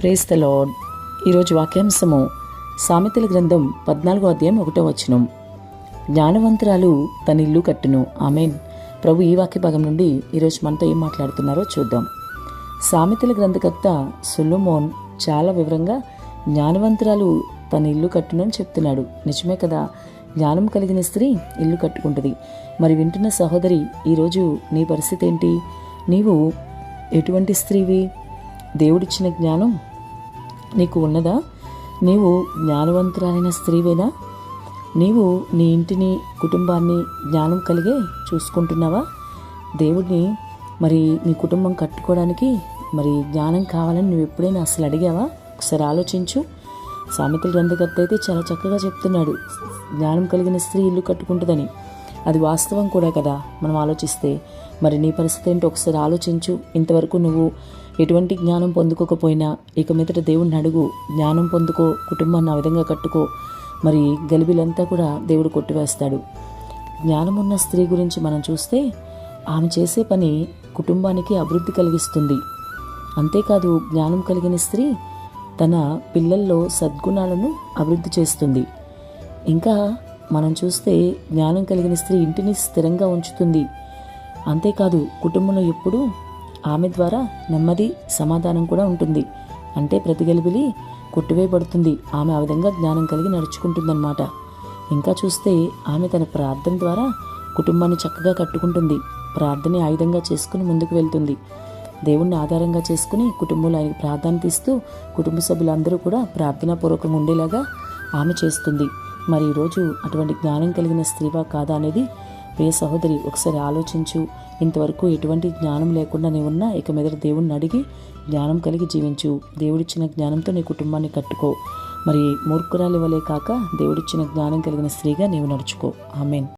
Praise the lord ఈరోజు వాక్యాంశము సామెతల గ్రంథం పద్నాలుగో అధ్యాయం ఒకటో వచనం. జ్ఞానవంతురాలు తన ఇల్లు కట్టును. ఆమెన్. ప్రభు ఈ వాక్య భాగం నుండి ఈరోజు మనతో ఏం మాట్లాడుతున్నారో చూద్దాం. సామెతల గ్రంథకర్త సుల్లుమోన్ చాలా వివరంగా జ్ఞానవంతురాలు తన ఇల్లు కట్టును అని చెప్తున్నాడు. నిజమే కదా? జ్ఞానం కలిగిన స్త్రీ ఇల్లు కట్టుకుంటుంది. మరి వింటున్న సహోదరి ఈరోజు నీ పరిస్థితి ఏంటి? నీవు ఎటువంటి స్త్రీవి? దేవుడిచ్చిన జ్ఞానం నీకు ఉన్నదా? నీవు జ్ఞానవంతురాలైన స్త్రీవేనా? నీవు నీ ఇంటిని కుటుంబాన్ని జ్ఞానం కలిగే చూసుకుంటున్నావా? దేవుడిని మరి నీ కుటుంబం కట్టుకోవడానికి మరి జ్ఞానం కావాలని నువ్వు ఎప్పుడైనా అసలు అడిగావా? ఒకసారి ఆలోచించు. సామెతల గ్రంథకర్త అయితే చాలా చక్కగా చెప్తున్నాడు. జ్ఞానం కలిగిన స్త్రీ ఇల్లు కట్టుకుంటుందని. అది వాస్తవం కూడా కదా మనం ఆలోచిస్తే. మరి నీ పరిస్థితి ఏంటో ఒకసారి ఆలోచించు. ఇంతవరకు నువ్వు ఎటువంటి జ్ఞానం పొందుకోకపోయినా ఇక మీదట దేవుడిని అడుగు జ్ఞానం పొందుకో కుటుంబాన్ని ఆ విధంగా కట్టుకో. మరి గలిబిలంతా కూడా దేవుడు కొట్టివేస్తాడు. జ్ఞానం ఉన్న స్త్రీ గురించి మనం చూస్తే ఆమె చేసే పని కుటుంబానికి అభివృద్ధి కలిగిస్తుంది. అంతేకాదు జ్ఞానం కలిగిన స్త్రీ తన పిల్లల్లో సద్గుణాలను అభివృద్ధి చేస్తుంది. ఇంకా మనం చూస్తే జ్ఞానం కలిగిన స్త్రీ ఇంటిని స్థిరంగా ఉంచుతుంది. అంతేకాదు కుటుంబంలో ఎప్పుడూ ఆమె ద్వారా నెమ్మది సమాధానం కూడా ఉంటుంది. అంటే ప్రతి గలిబిలి కొట్టివేయబడుతుంది ఆమె ఆ విధంగా జ్ఞానం కలిగి నడుచుకుంటుందన్నమాట. ఇంకా చూస్తే ఆమె తన ప్రార్థన ద్వారా కుటుంబాన్ని చక్కగా కట్టుకుంటుంది. ప్రార్థనే ఆయుధంగా చేసుకుని ముందుకు వెళ్తుంది. దేవుణ్ణి ఆధారంగా చేసుకుని కుటుంబంలో ఆయనకి ప్రాధాన్యత ఇస్తూ కుటుంబ సభ్యులందరూ కూడా ప్రార్థనాపూర్వకంగా ఉండేలాగా ఆమె చేస్తుంది. మరి ఈరోజు అటువంటి జ్ఞానం కలిగిన స్త్రీవా కాదా అనేది ప్రియ సహోదరి ఒకసారి ఆలోచించు. ఇంతవరకు ఎటువంటి జ్ఞానం లేకుండా నీవున్నా ఇక మీద దేవుణ్ణి అడిగి జ్ఞానం కలిగి జీవించు. దేవుడిచ్చిన జ్ఞానంతో నీ కుటుంబాన్ని కట్టుకో. మరి మూర్ఖురాలి వలే కాక దేవుడిచ్చిన జ్ఞానం కలిగిన స్త్రీగా నీవు నడుచుకో. ఆమెన్.